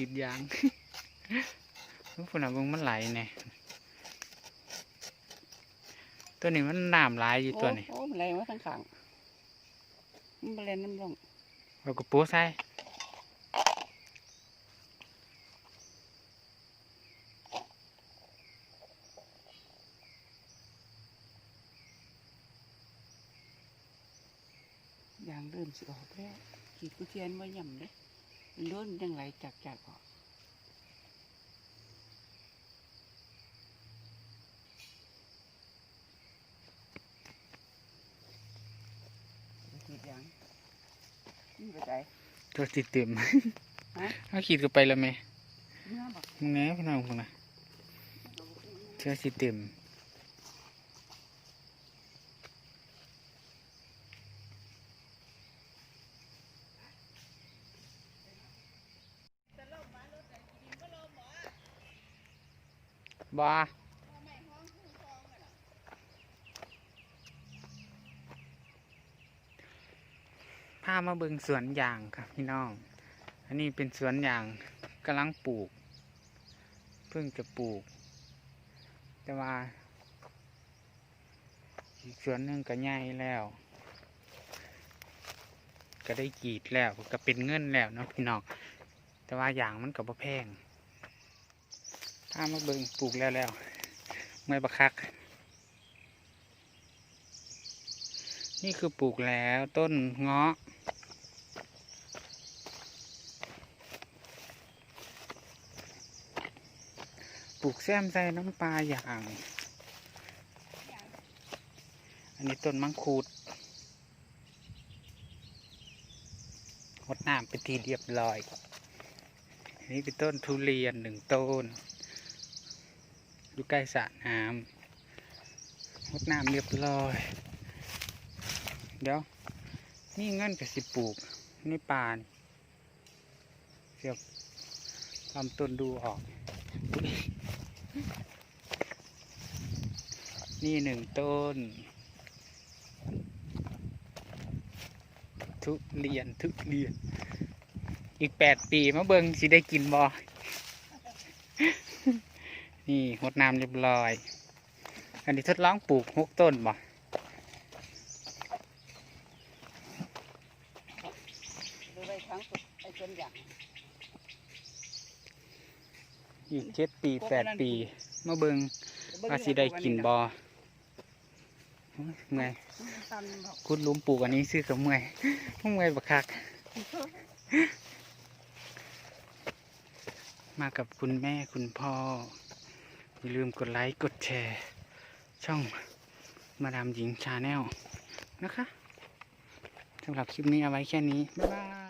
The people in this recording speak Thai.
รีดยางลูกฝนอะเบิ่งมันไหลเนี่ยตัวนี้มันน้ำไหลายอยู่ตัวนี้โอ้โอ้มันแรงมาทั้งขังมันบ่แรงน้ำลงเราก็ปูใส่ยางเริ่มสิออกแล้วขีดกุเทียนบ่ย่ำเลยมัน ล้นยังไหลจากจากออกขีดยางนี่ไปไหนตัวติดเต็มฮะเอาขีดก็ไปแล้วไหมเมื่อบอกมึงแง่พี่น้องพวกนะเชื่อสิเต็ม บาพามาเบิงสวนยางครับพี่น้อง อันนี้เป็นสวนยางกำลังปลูก เพิ่งจะปลูก แต่ว่า อีกสวนหนึ่งก็ใหญ่แล้ว ก็ได้กรีดแล้วก็เป็นเงินแล้วเนาะพี่น้อง แต่ว่าอย่างมันก็บ่แพง ถ้ามาเบิ่งปลูกแล้วแล้วเมื่อบักคัก นี่คือปลูกแล้วต้นเงาะปลูกแซมใส่น้ำปลาอย่าง อันนี้ต้นมังคุดหดน้ำเป็นทีเรียบร้อยอันนี้เป็นต้นทุเรียนหนึ่งต้น อยู่ใกล้สระน้ำหดน้ำเรียบร้อย เดี๋ยว นี่เงินกับสิปลูกนี่ปานเสียบลำต้นดูออก นี่หนึ่งต้น ทุเรียนทุเรียน อีกแปดปีมาเบิงสิได้กินบอ นี่หดน้ำเรียบร้อย อันนี้ทดลองปลูกหกต้นบ่ดูไปทั้งไอ้ต้นยางอีกเจ็ดปีแปดปีมาเบิงว่าสิได้กินบอเมื่อยคุณลุมปลูกอันนี้ซื้อกับเมื่อยเมื่อยบักคัก มากับคุณแม่คุณพ่อ อย่าลืมกดไลค์ กดแชร์ ช่องมาดามหญิงชาแนลนะคะสำหรับคลิปนี้เอาไว้แค่นี้ บ๊ายบาย